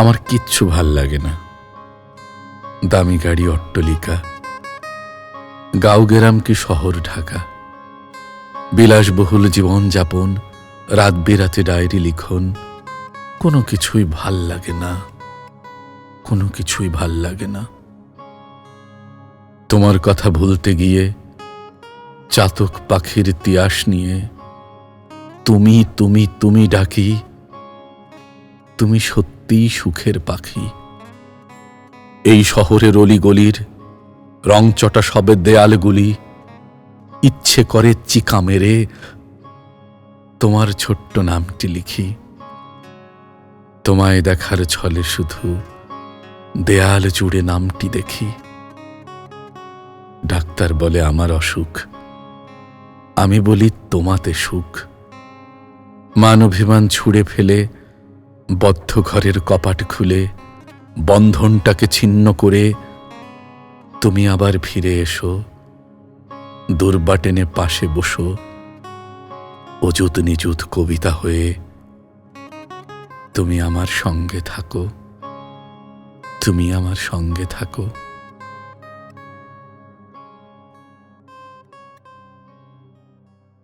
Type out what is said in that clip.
আমার কিচ্ছু ভালো লাগে না। দামি গাড়ি অট্টলিকা গাঁও কি শহর ঢাকা। বিলাসবহুল জীবন যাপন রাত বেরাতে ডায়েরি লিখন, কোনো কিছুই ভালো লাগে না, কোনো কিছুই ভালো লাগে না। তোমার কথা ভুলতে গিয়ে, চাতক পাখির তিয়াস নিয়ে, তুমি তুমি তুমি ডাকি তুমি সত্যিই সুখের পাখি। এই শহরের অলিগলির, রংচটা সবের দেয়ালগুলি, ইচ্ছে করে চিকা মেরে তোমার ছোট্ট নামটি লিখি। তোমায় দেখার ছলে শুধু দেয়াল জুড়ে নামটি দেখি। ডাক্তার বলে আমার অসুখ, আমি বলি তোমাতে সুখ। মান অভিমান ছুঁড়ে ফেলে বদ্ধ ঘরের কপাট খুলে বন্ধনটাকে ছিন্ন করে তুমি আবার ফিরে এসো দুর্বাটেনে পাশে বসো, অযুত নিযুত কবিতা হয়ে তুমি আমার সঙ্গে থাকো, তুমি আমার সঙ্গে থাকো।